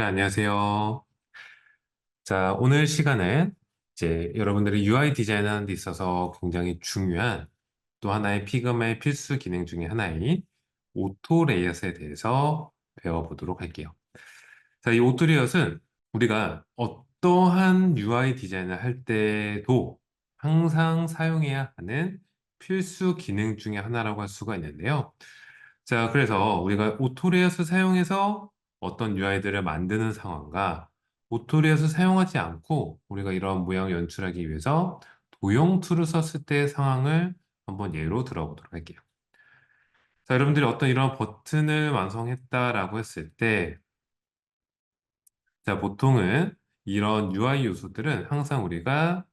자, 안녕하세요. 자, 오늘 시간은 이제 여러분들이 UI 디자인하는 데 있어서 굉장히 중요한 또 하나의 피그마의 필수 기능 중에 하나인 오토 레이아웃에 대해서 배워보도록 할게요. 자, 이 오토 레이아웃은 우리가 어떠한 UI 디자인을 할 때도 항상 사용해야 하는 필수 기능 중에 하나라고 할 수가 있는데요. 자, 그래서 우리가 오토 레이아웃을 사용해서 어떤 UI들을 만드는 상황과 오토리아를 사용하지 않고 우리가 이런 모양을 연출하기 위해서 도형 툴을 썼을 때의 상황을 한번 예로 들어보도록 할게요. 자, 여러분들이 어떤 이런 버튼을 완성했다라고 했을 때, 자, 보통은 이런 UI 요소들은 항상 우리가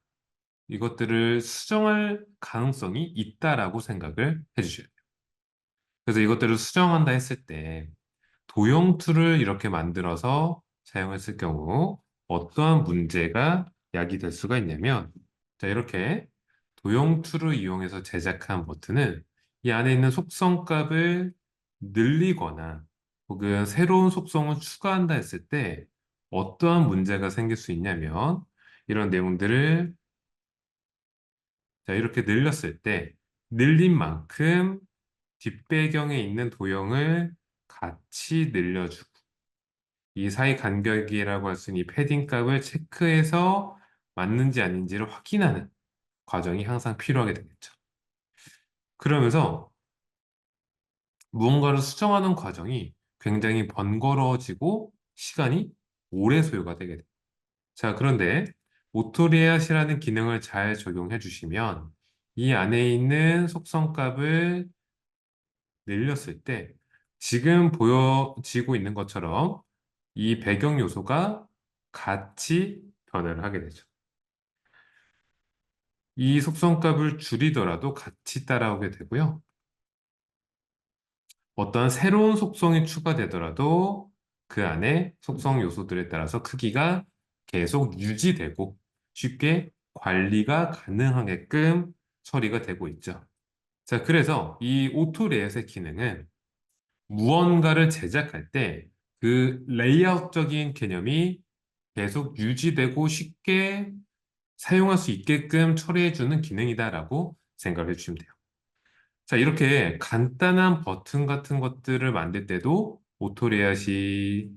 이것들을 수정할 가능성이 있다라고 생각을 해주셔야 돼요. 그래서 이것들을 수정한다 했을 때, 도형 툴을 이렇게 만들어서 사용했을 경우 어떠한 문제가 야기될 수가 있냐면 자 이렇게 도형 툴을 이용해서 제작한 버튼은 이 안에 있는 속성 값을 늘리거나 혹은 새로운 속성을 추가한다 했을 때 어떠한 문제가 생길 수 있냐면 이런 내용들을 자 이렇게 늘렸을 때 늘린 만큼 뒷배경에 있는 도형을 같이 늘려주고 이 사이 간격이라고 할 수 있는 이 패딩 값을 체크해서 맞는지 아닌지를 확인하는 과정이 항상 필요하게 되겠죠. 그러면서 무언가를 수정하는 과정이 굉장히 번거로워지고 시간이 오래 소요가 되게 됩니다. 자, 그런데 오토리앗이라는 기능을 잘 적용해 주시면 이 안에 있는 속성 값을 늘렸을 때 지금 보여지고 있는 것처럼 이 배경 요소가 같이 변화를 하게 되죠. 이 속성값을 줄이더라도 같이 따라오게 되고요. 어떤 새로운 속성이 추가되더라도 그 안에 속성 요소들에 따라서 크기가 계속 유지되고 쉽게 관리가 가능하게끔 처리가 되고 있죠. 자, 그래서 이 오토 레이아웃의 기능은 무언가를 제작할 때 그 레이아웃적인 개념이 계속 유지되고 쉽게 사용할 수 있게끔 처리해주는 기능이다라고 생각을 해주시면 돼요. 자, 이렇게 간단한 버튼 같은 것들을 만들 때도 오토 레이아웃이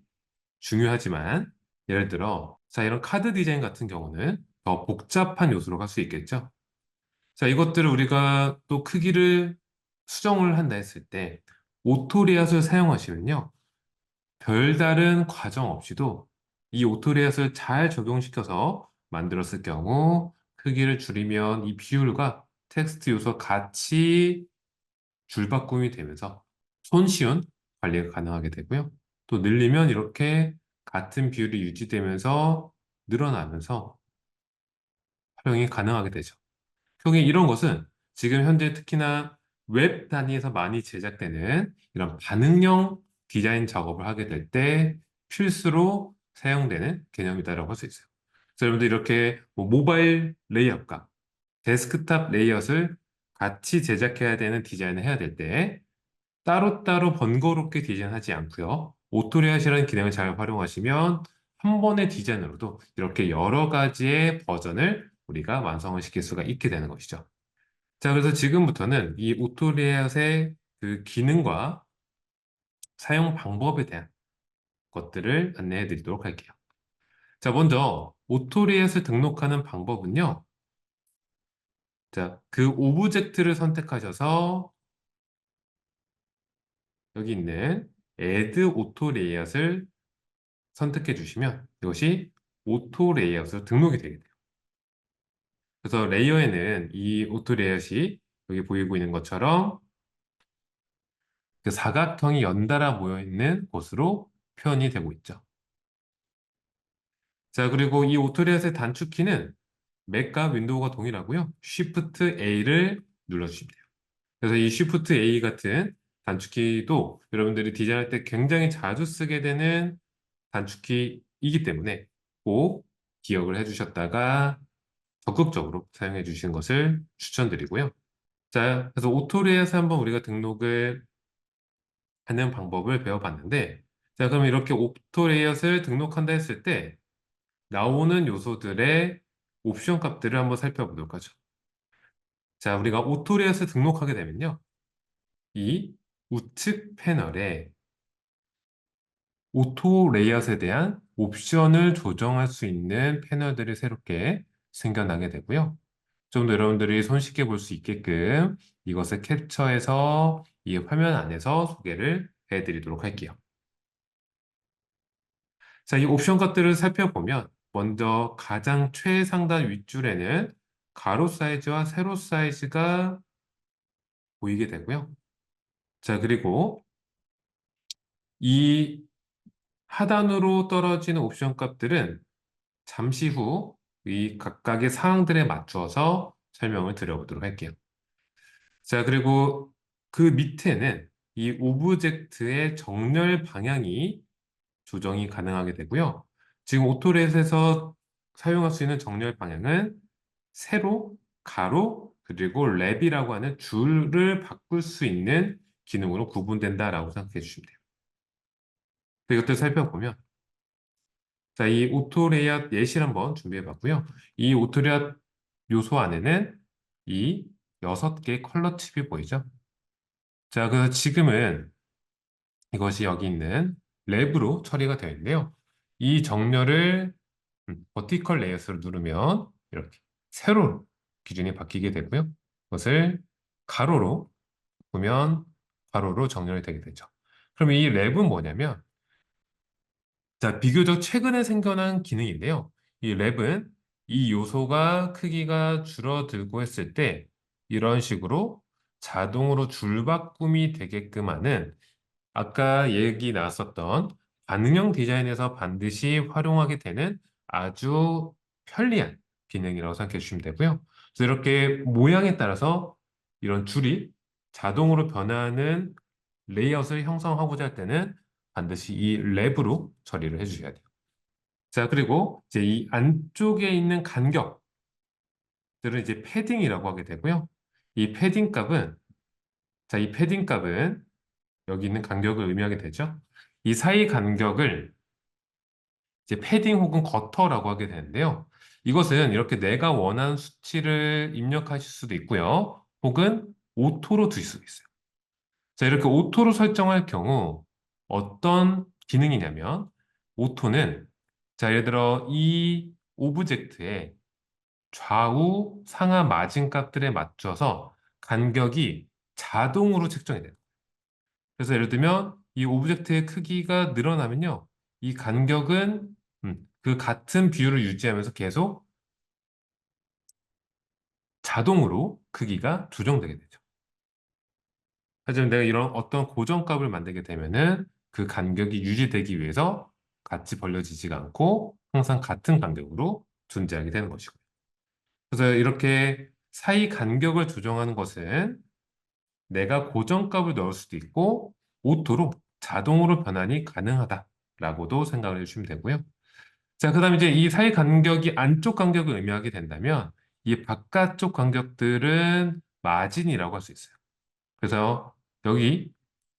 중요하지만 예를 들어 자, 이런 카드 디자인 같은 경우는 더 복잡한 요소로 갈 수 있겠죠. 자, 이것들을 우리가 또 크기를 수정을 한다 했을 때 오토리앗을 사용하시면요. 별다른 과정 없이도 이 오토리앗을 잘 적용시켜서 만들었을 경우 크기를 줄이면 이 비율과 텍스트 요소 같이 줄바꿈이 되면서 손쉬운 관리가 가능하게 되고요. 또 늘리면 이렇게 같은 비율이 유지되면서 늘어나면서 활용이 가능하게 되죠. 형이 이런 것은 지금 현재 특히나 웹 단위에서 많이 제작되는 이런 반응형 디자인 작업을 하게 될 때 필수로 사용되는 개념이다라고 할 수 있어요. 그래서 여러분들 이렇게 뭐 모바일 레이아웃과 데스크탑 레이아웃을 같이 제작해야 되는 디자인을 해야 될 때 따로따로 번거롭게 디자인하지 않고요. 오토레이아웃이라는 기능을 잘 활용하시면 한 번의 디자인으로도 이렇게 여러 가지의 버전을 우리가 완성을 시킬 수가 있게 되는 것이죠. 자, 그래서 지금부터는 이 오토리앗의 그 기능과 사용 방법에 대한 것들을 안내해 드리도록 할게요. 자, 먼저 오토리앗을 등록하는 방법은요. 자, 그 오브젝트를 선택하셔서 여기 있는 Add Auto Layer을 선택해 주시면 이것이 오토 레이아웃으로 등록이 되게 돼요. 그래서 레이어에는 이 오토 레이아웃이 여기 보이고 있는 것처럼 그 사각형이 연달아 모여 있는 곳으로 표현이 되고 있죠. 자, 그리고 이 오토 레이아웃의 단축키는 맥과 윈도우가 동일하고요. Shift A를 눌러주시면 돼요. 그래서 이 Shift A 같은 단축키도 여러분들이 디자인할 때 굉장히 자주 쓰게 되는 단축키이기 때문에 꼭 기억을 해주셨다가 적극적으로 사용해 주시는 것을 추천드리고요. 자, 그래서 오토리에서 한번 우리가 등록을 하는 방법을 배워봤는데, 자, 그럼 이렇게 오토 레이아웃을 등록한다 했을 때 나오는 요소들의 옵션 값들을 한번 살펴보도록 하죠. 자, 우리가 오토 레이아웃을 등록하게 되면요. 이 우측 패널에 오토 레이아웃에 대한 옵션을 조정할 수 있는 패널들이 새롭게 생겨나게 되고요. 좀 더 여러분들이 손쉽게 볼 수 있게끔 이것을 캡처해서 이 화면 안에서 소개를 해드리도록 할게요. 자, 이 옵션 값들을 살펴보면 먼저 가장 최상단 윗줄에는 가로 사이즈와 세로 사이즈가 보이게 되고요. 자, 그리고 이 하단으로 떨어지는 옵션 값들은 잠시 후 이 각각의 사항들에 맞추어서 설명을 드려보도록 할게요. 자, 그리고 그 밑에는 이 오브젝트의 정렬 방향이 조정이 가능하게 되고요. 지금 오토렛에서 사용할 수 있는 정렬 방향은 세로, 가로, 그리고 랩이라고 하는 줄을 바꿀 수 있는 기능으로 구분된다라고 생각해 주시면 돼요. 이것들 살펴보면 자, 이 오토 레이아웃 예시를 한번 준비해 봤고요. 이 오토 레이아웃 요소 안에는 이 여섯 개의 컬러 칩이 보이죠? 자, 그래서 지금은 이것이 여기 있는 랩으로 처리가 되어 있는데요. 이 정렬을 음, 버티컬 레이아웃으로 누르면 이렇게 세로 기준이 바뀌게 되고요. 그것을 가로로 보면 가로로 정렬이 되게 되죠. 그럼 이 랩은 뭐냐면 자, 비교적 최근에 생겨난 기능인데요. 이 랩은 이 요소가 크기가 줄어들고 했을 때 이런 식으로 자동으로 줄바꿈이 되게끔 하는 아까 얘기 나왔었던 반응형 디자인에서 반드시 활용하게 되는 아주 편리한 기능이라고 생각해 주시면 되고요. 그래서 이렇게 모양에 따라서 이런 줄이 자동으로 변하는 레이아웃을 형성하고자 할 때는 반드시 이 랩으로 처리를 해주셔야 돼요. 자, 그리고 이제 이 안쪽에 있는 간격들은 이제 패딩이라고 하게 되고요. 이 패딩 값은 자, 이 패딩 값은 여기 있는 간격을 의미하게 되죠. 이 사이 간격을 이제 패딩 혹은 거터라고 하게 되는데요. 이것은 이렇게 내가 원하는 수치를 입력하실 수도 있고요. 혹은 오토로 두실 수도 있어요. 자, 이렇게 오토로 설정할 경우 어떤 기능이냐면 오토는 자, 예를 들어 이 오브젝트의 좌우 상하 마진 값들에 맞춰서 간격이 자동으로 측정이 돼요. 그래서 예를 들면 이 오브젝트의 크기가 늘어나면요. 이 간격은 음, 그 같은 비율을 유지하면서 계속 자동으로 크기가 조정되게 되죠. 하지만 내가 이런 어떤 고정값을 만들게 되면은 그 간격이 유지되기 위해서 같이 벌려지지가 않고 항상 같은 간격으로 존재하게 되는 것이고요. 그래서 이렇게 사이 간격을 조정하는 것은 내가 고정값을 넣을 수도 있고 오토로 자동으로 변환이 가능하다라고도 생각을 해주시면 되고요. 자, 그 다음에 이제 이 사이 간격이 안쪽 간격을 의미하게 된다면 이 바깥쪽 간격들은 마진이라고 할 수 있어요. 그래서 여기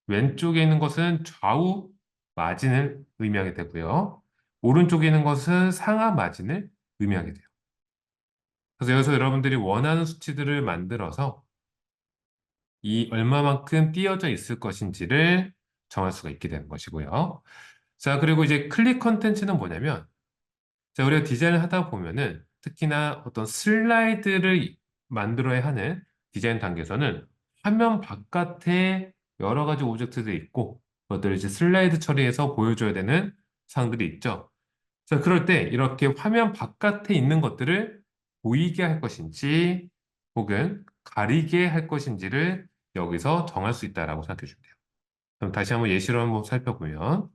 왼쪽에 있는 것은 좌우 마진을 의미하게 되고요. 오른쪽에 있는 것은 상하 마진을 의미하게 돼요. 그래서 여기서 여러분들이 원하는 수치들을 만들어서 이 얼마만큼 띄어져 있을 것인지를 정할 수가 있게 되는 것이고요. 자, 그리고 이제 클릭 컨텐츠는 뭐냐면 자, 우리가 디자인을 하다 보면은 특히나 어떤 슬라이드를 만들어야 하는 디자인 단계에서는 화면 바깥에 여러 가지 오브젝트들이 있고 그것들을 이제 슬라이드 처리해서 보여줘야 되는 사항들이 있죠. 자, 그럴 때 이렇게 화면 바깥에 있는 것들을 보이게 할 것인지 혹은 가리게 할 것인지를 여기서 정할 수 있다라고 생각해 주면 돼요. 그럼 다시 한번 예시로 한번 살펴보면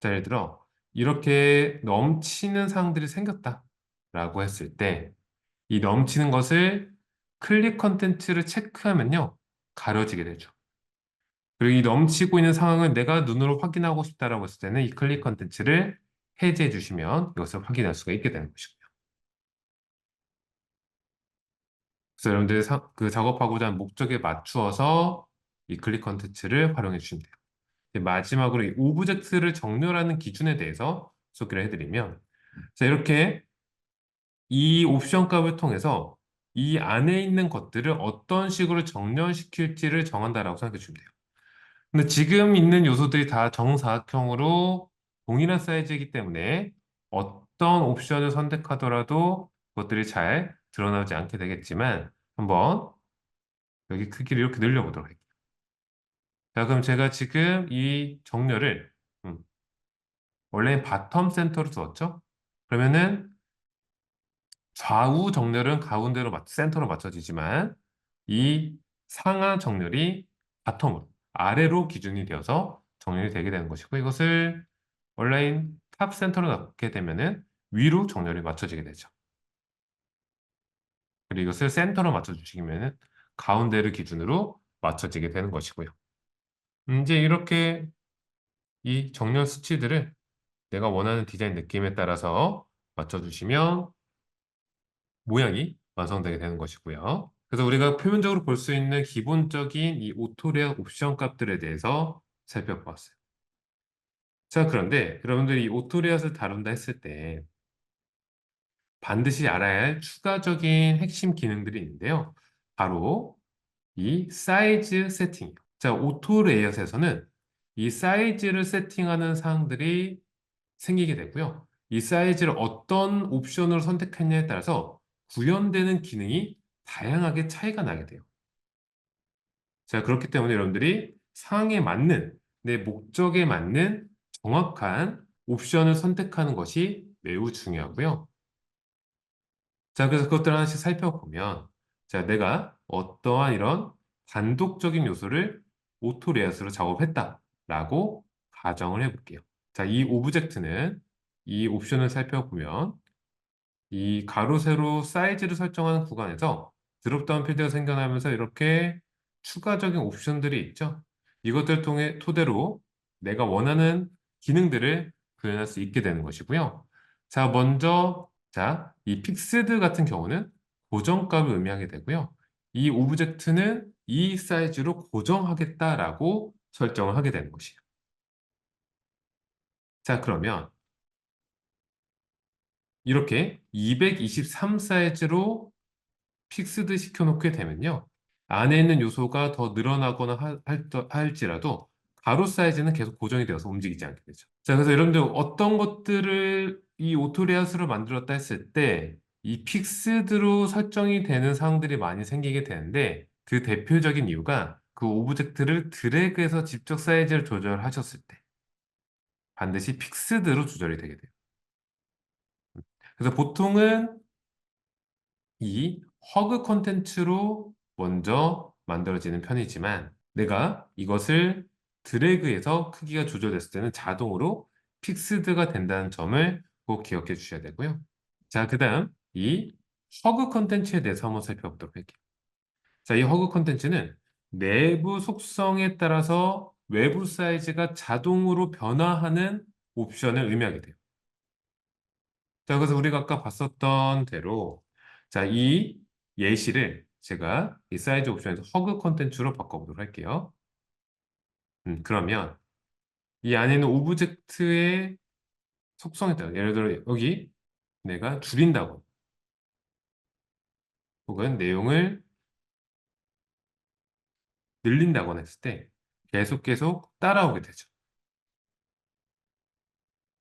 자, 예를 들어 이렇게 넘치는 사항들이 생겼다라고 했을 때 이 넘치는 것을 클릭 컨텐츠를 체크하면요 가려지게 되죠. 그리고 이 넘치고 있는 상황을 내가 눈으로 확인하고 싶다라고 했을 때는 이 클릭 컨텐츠를 해제해 주시면 이것을 확인할 수가 있게 되는 것이고요. 그래서 여러분들 사, 그 작업하고자 하는 목적에 맞추어서 이 클릭 컨텐츠를 활용해 주시면 돼요. 마지막으로 이 오브젝트를 정렬하는 기준에 대해서 소개를 해드리면 자 이렇게 이 옵션 값을 통해서 이 안에 있는 것들을 어떤 식으로 정렬시킬지를 정한다라고 생각해 주면 돼요. 근데 지금 있는 요소들이 다 정사각형으로 동일한 사이즈이기 때문에 어떤 옵션을 선택하더라도 그것들이 잘 드러나지 않게 되겠지만 한번 여기 크기를 이렇게 늘려보도록 할게요. 자, 그럼 제가 지금 이 정렬을 음, 원래는 바텀 센터로 두었죠? 그러면은 좌우 정렬은 가운데로 맞, 센터로 맞춰지지만 이 상하 정렬이 바텀으로 아래로 기준이 되어서 정렬이 되게 되는 것이고 이것을 온라인 탑 센터로 넣게 되면은 위로 정렬이 맞춰지게 되죠. 그리고 이것을 센터로 맞춰주시면은 가운데를 기준으로 맞춰지게 되는 것이고요. 이제 이렇게 이 정렬 수치들을 내가 원하는 디자인 느낌에 따라서 맞춰주시면 모양이 완성되게 되는 것이고요. 그래서 우리가 표면적으로 볼 수 있는 기본적인 이 오토레어 옵션 값들에 대해서 살펴보았어요. 자, 그런데 여러분들이 이 오토레어를 다룬다 했을 때 반드시 알아야 할 추가적인 핵심 기능들이 있는데요. 바로 이 사이즈 세팅이요. 자, 오토 레이아웃에서는 이 사이즈를 세팅하는 사항들이 생기게 되고요. 이 사이즈를 어떤 옵션으로 선택했냐에 따라서 구현되는 기능이 다양하게 차이가 나게 돼요. 자, 그렇기 때문에 여러분들이 상황에 맞는, 내 목적에 맞는 정확한 옵션을 선택하는 것이 매우 중요하고요. 자, 그래서 그것들 하나씩 살펴보면, 자, 내가 어떠한 이런 단독적인 요소를 오토 레이아웃으로 작업했다라고 가정을 해볼게요. 자, 이 오브젝트는 이 옵션을 살펴보면 이 가로, 세로 사이즈를 설정하는 구간에서 드롭다운 필드가 생겨나면서 이렇게 추가적인 옵션들이 있죠. 이것들 통해 토대로 내가 원하는 기능들을 구현할 수 있게 되는 것이고요. 자, 먼저 자, 이 픽스드 같은 경우는 고정값을 의미하게 되고요. 이 오브젝트는 이 사이즈로 고정하겠다라고 설정을 하게 되는 것이에요. 자, 그러면 이렇게 223 사이즈로 픽스드 시켜놓게 되면요. 안에 있는 요소가 더 늘어나거나 할, 할, 할지라도 가로 사이즈는 계속 고정이 되어서 움직이지 않게 되죠. 자, 그래서 여러분들 어떤 것들을 이 오토레이아웃으로 만들었다 했을 때 이 픽스드로 설정이 되는 사항들이 많이 생기게 되는데 그 대표적인 이유가 그 오브젝트를 드래그해서 직접 사이즈를 조절하셨을 때 반드시 픽스드로 조절이 되게 돼요. 그래서 보통은 이 허그 컨텐츠로 먼저 만들어지는 편이지만 내가 이것을 드래그해서 크기가 조절됐을 때는 자동으로 픽스드가 된다는 점을 꼭 기억해 주셔야 되고요. 자, 그 다음 이 허그 컨텐츠에 대해서 한번 살펴보도록 할게요. 자, 이 허그 컨텐츠는 내부 속성에 따라서 외부 사이즈가 자동으로 변화하는 옵션을 의미하게 돼요. 자, 그래서 우리가 아까 봤었던 대로 자, 이 예시를 제가 이 사이즈 옵션에서 허그 컨텐츠로 바꿔보도록 할게요. 음, 그러면 이 안에 있는 오브젝트의 속성에 따라 예를 들어 여기 내가 줄인다고 혹은 내용을 늘린다거나 했을 때 계속 계속 따라오게 되죠.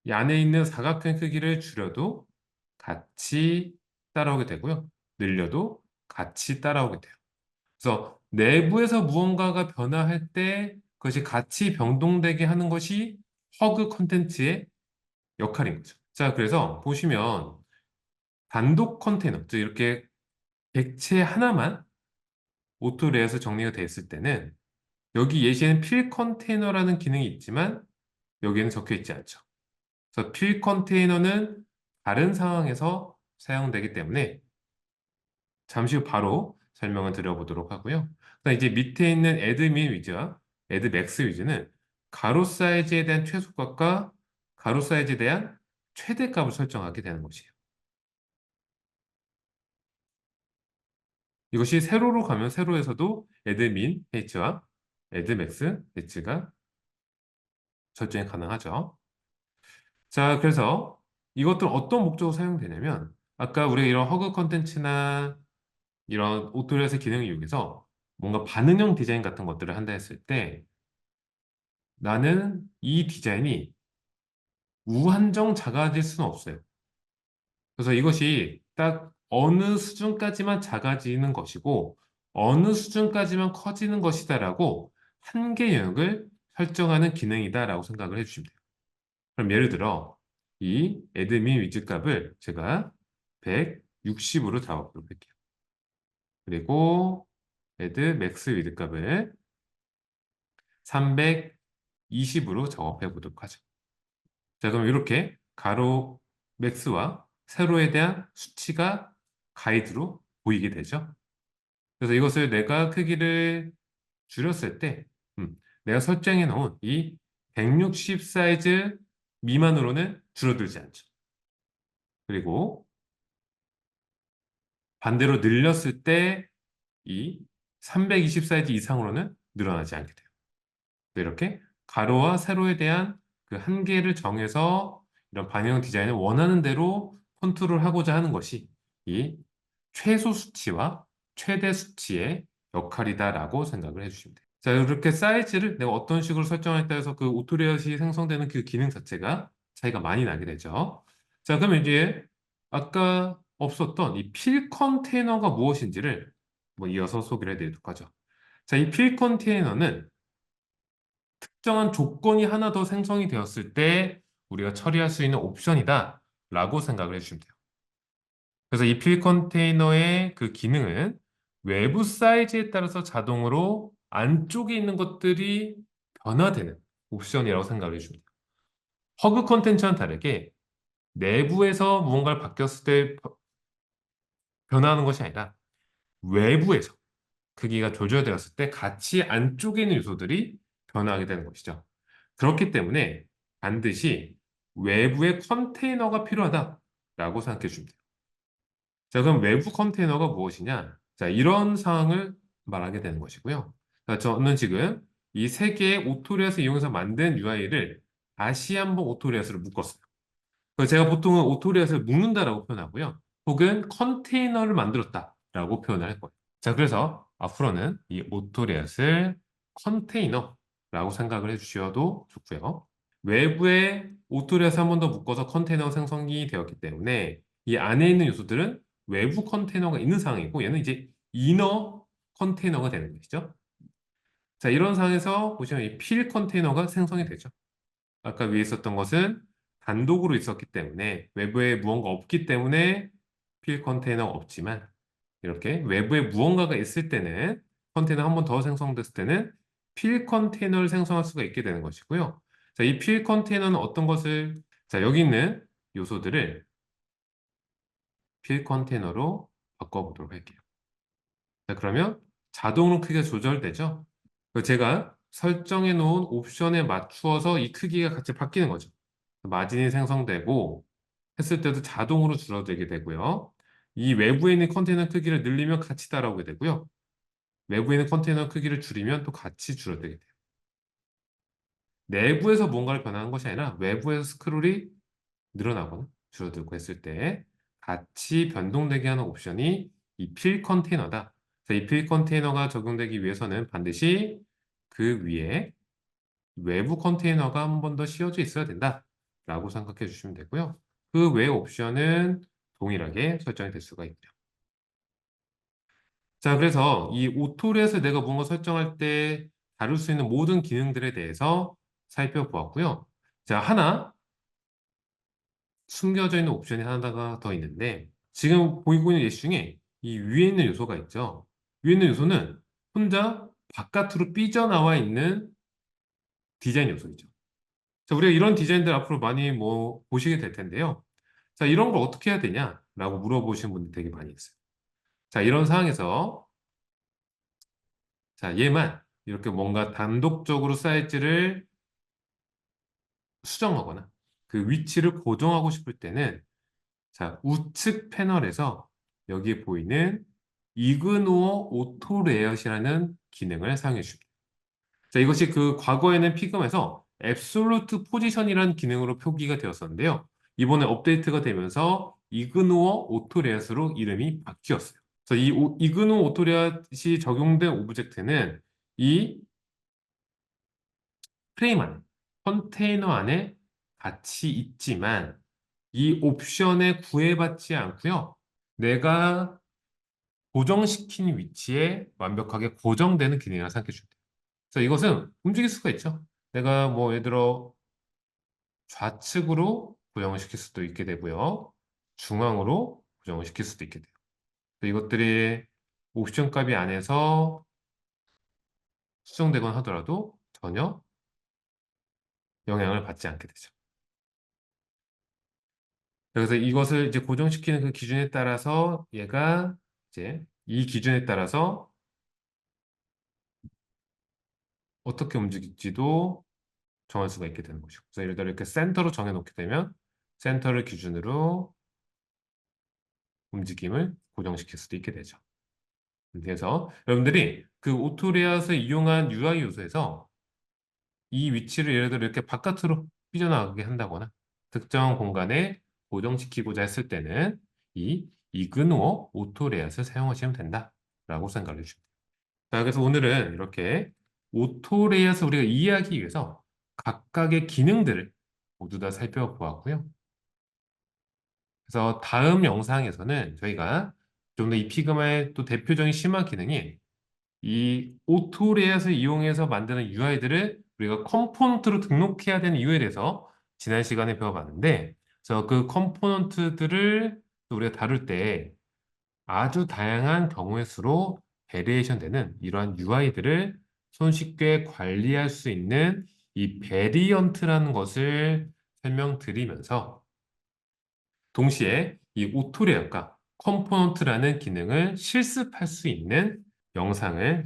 이 안에 있는 사각형 크기를 줄여도 같이 따라오게 되고요. 늘려도 같이 따라오게 돼요. 그래서 내부에서 무언가가 변화할 때 그것이 같이 병동되게 하는 것이 허그 컨텐츠의 역할인 거죠. 자, 그래서 보시면 단독 컨테이너, 즉 이렇게 객체 하나만 오토레이아웃 정리가 되었을 때는 여기 예시에는 필 컨테이너라는 기능이 있지만 여기에는 적혀 있지 않죠. 그래서 필 컨테이너는 다른 상황에서 사용되기 때문에 잠시 후 바로 설명을 드려보도록 하고요. 이제 밑에 있는 애드민 위즈와 애드맥스 위즈는 가로 사이즈에 대한 최소값과 가로 사이즈에 대한 최대값을 설정하게 되는 것이에요. 이것이 세로로 가면 세로에서도 애드민 h와 애드맥스 h가 설정이 가능하죠. 자, 그래서 이것들 어떤 목적으로 사용되냐면 아까 우리가 이런 허그 컨텐츠나 이런 오토리얼의 기능을 이용해서 뭔가 반응형 디자인 같은 것들을 한다 했을 때 나는 이 디자인이 무한정 작아질 수는 없어요. 그래서 이것이 딱 어느 수준까지만 작아지는 것이고 어느 수준까지만 커지는 것이다라고 한계 영역을 설정하는 기능이다라고 생각을 해주시면 돼요. 그럼 예를 들어 이 애드민 위즈 값을 제가 160으로 잡아보도록 할게요. 그리고 애드 맥스 위드 값을 320으로 작업해 보도록 하죠. 자, 그럼 이렇게 가로 맥스와 세로에 대한 수치가 가이드로 보이게 되죠. 그래서 이것을 내가 크기를 줄였을 때 음, 내가 설정해 놓은 이 160 사이즈 미만으로는 줄어들지 않죠. 그리고 반대로 늘렸을 때 이 320 사이즈 이상으로는 늘어나지 않게 돼요. 이렇게 가로와 세로에 대한 그 한계를 정해서 이런 반영 디자인을 원하는 대로 컨트롤 하고자 하는 것이 이 최소 수치와 최대 수치의 역할이다라고 생각을 해주시면 돼요. 자, 이렇게 사이즈를 내가 어떤 식으로 설정할 때에서 그 오토리엇이 생성되는 그 기능 자체가 차이가 많이 나게 되죠. 자, 그럼 이제 아까 없었던 이 필 컨테이너가 무엇인지를 뭐 이어서 소개를 해드리도록 하죠. 자, 이 필 컨테이너는 특정한 조건이 하나 더 생성이 되었을 때 우리가 처리할 수 있는 옵션이다 라고 생각을 해주시면 돼요. 그래서 이 필 컨테이너의 그 기능은 외부 사이즈에 따라서 자동으로 안쪽에 있는 것들이 변화되는 옵션이라고 생각을 해주면 돼요. 허그 컨텐츠와는 다르게 내부에서 무언가를 바뀌었을 때 변화하는 것이 아니라 외부에서 크기가 조절되었을 때 같이 안쪽에 있는 요소들이 변화하게 되는 것이죠. 그렇기 때문에 반드시 외부의 컨테이너가 필요하다라고 생각해 주면 돼요. 자, 그럼 외부 컨테이너가 무엇이냐? 자, 이런 사항을 말하게 되는 것이고요. 자, 저는 지금 이 세 개의 오토리엇을 이용해서 만든 UI를 다시 한번 오토리엇으로 묶었어요. 제가 보통은 오토리엇을 묶는다라고 표현하고요. 혹은 컨테이너를 만들었다라고 표현을 할 거예요. 자, 그래서 앞으로는 이 오토리엇을 컨테이너라고 생각을 해주셔도 좋고요. 외부에 오토리엇을 한 번 더 묶어서 컨테이너 생성이 되었기 때문에 이 안에 있는 요소들은 외부 컨테이너가 있는 상황이고 얘는 이제 이너 컨테이너가 되는 것이죠. 자, 이런 상황에서 보시면 이 필 컨테이너가 생성이 되죠. 아까 위에 있었던 것은 단독으로 있었기 때문에 외부에 무언가 없기 때문에 필 컨테이너가 없지만 이렇게 외부에 무언가가 있을 때는 컨테이너 한 번 더 생성됐을 때는 필 컨테이너를 생성할 수가 있게 되는 것이고요. 자, 이 필 컨테이너는 어떤 것을 자, 여기 있는 요소들을 필 컨테이너로 바꿔보도록 할게요. 자, 그러면 자동으로 크기가 조절되죠? 제가 설정해 놓은 옵션에 맞추어서 이 크기가 같이 바뀌는 거죠. 마진이 생성되고 했을 때도 자동으로 줄어들게 되고요. 이 외부에 있는 컨테이너 크기를 늘리면 같이 따라오게 되고요. 외부에 있는 컨테이너 크기를 줄이면 또 같이 줄어들게 돼요. 내부에서 뭔가를 변하는 것이 아니라 외부에서 스크롤이 늘어나거나 줄어들고 했을 때 같이 변동되게 하는 옵션이 이 필 컨테이너다. 이 필 컨테이너가 적용되기 위해서는 반드시 그 위에 외부 컨테이너가 한 번 더 씌워져 있어야 된다. 라고 생각해 주시면 되고요. 그 외 옵션은 동일하게 설정이 될 수가 있죠. 자, 그래서 이 오토리에서 내가 뭔가 설정할 때 다룰 수 있는 모든 기능들에 대해서 살펴보았고요. 자, 하나 숨겨져 있는 옵션이 하나가 더 있는데 지금 보이고 있는 예시 중에 이 위에 있는 요소가 있죠. 위에 있는 요소는 혼자 바깥으로 삐져나와 있는 디자인 요소이죠. 자, 우리가 이런 디자인들 앞으로 많이 뭐 보시게 될 텐데요. 자, 이런 걸 어떻게 해야 되냐 라고 물어보시는 분들 되게 많이 있어요. 자, 이런 상황에서 자, 얘만 이렇게 뭔가 단독적으로 사이즈를 수정하거나 그 위치를 고정하고 싶을 때는 자, 우측 패널에서 여기 보이는 이그노어 오토 레이아웃이라는 기능을 사용해 줍니다. 자, 이것이 그 과거에는 피그에서 absolute position이라는 기능으로 표기가 되었었는데요. 이번에 업데이트가 되면서 이그노어 오토레아스로 이름이 바뀌었어요. 그래서 이 오- 이그노 오토레아스이 적용된 오브젝트는 이 프레임 안에, 컨테이너 안에 같이 있지만 이 옵션에 구애받지 않고요. 내가 고정시킨 위치에 완벽하게 고정되는 기능이라 생각해 주면 돼요. 그래서 이것은 움직일 수가 있죠. 내가 뭐 예를 들어 좌측으로 고정을 시킬 수도 있게 되고요. 중앙으로 고정을 시킬 수도 있게 돼요. 이것들이 옵션 값이 안에서 수정되거나 하더라도 전혀 영향을 받지 않게 되죠. 그래서 이것을 이제 고정시키는 그 기준에 따라서 얘가 이제 이 기준에 따라서 어떻게 움직일지도 정할 수가 있게 되는 거죠. 그래서 예를 들어 이렇게 센터로 정해놓게 되면 센터를 기준으로 움직임을 고정시킬 수도 있게 되죠. 그래서 여러분들이 그 오토레아스를 이용한 UI 요소에서 이 위치를 예를 들어 이렇게 바깥으로 삐져나가게 한다거나 특정 공간에 고정시키고자 했을 때는 이 이그노어 오토레아스를 사용하시면 된다라고 생각을 돼요. 자, 그래서 오늘은 이렇게 오토레아스 우리가 이해하기 위해서 각각의 기능들을 모두 다 살펴보았고요. 그래서 다음 영상에서는 저희가 좀 더 이 피그마의 또 대표적인 심화 기능인 이 오토레아스를 이용해서 만드는 UI들을 우리가 컴포넌트로 등록해야 되는 이유에 대해서 지난 시간에 배워봤는데 그래서 그 컴포넌트들을 또 우리가 다룰 때 아주 다양한 경우의 수로 베리에이션 되는 이러한 UI들을 손쉽게 관리할 수 있는 이 베리언트라는 것을 설명드리면서 동시에 이 오토레어가 컴포넌트라는 기능을 실습할 수 있는 영상을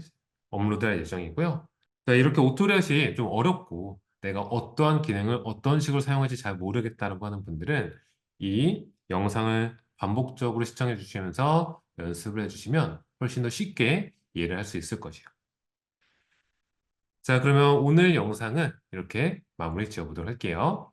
업로드할 예정이고요. 자, 이렇게 오토레어이 좀 어렵고 내가 어떠한 기능을 어떤 식으로 사용할지 잘 모르겠다라고 하는 분들은 이 영상을 반복적으로 시청해 주시면서 연습을 해주시면 훨씬 더 쉽게 이해를 할 수 있을 것이에요. 자, 그러면 오늘 영상은 이렇게 마무리 지어보도록 할게요.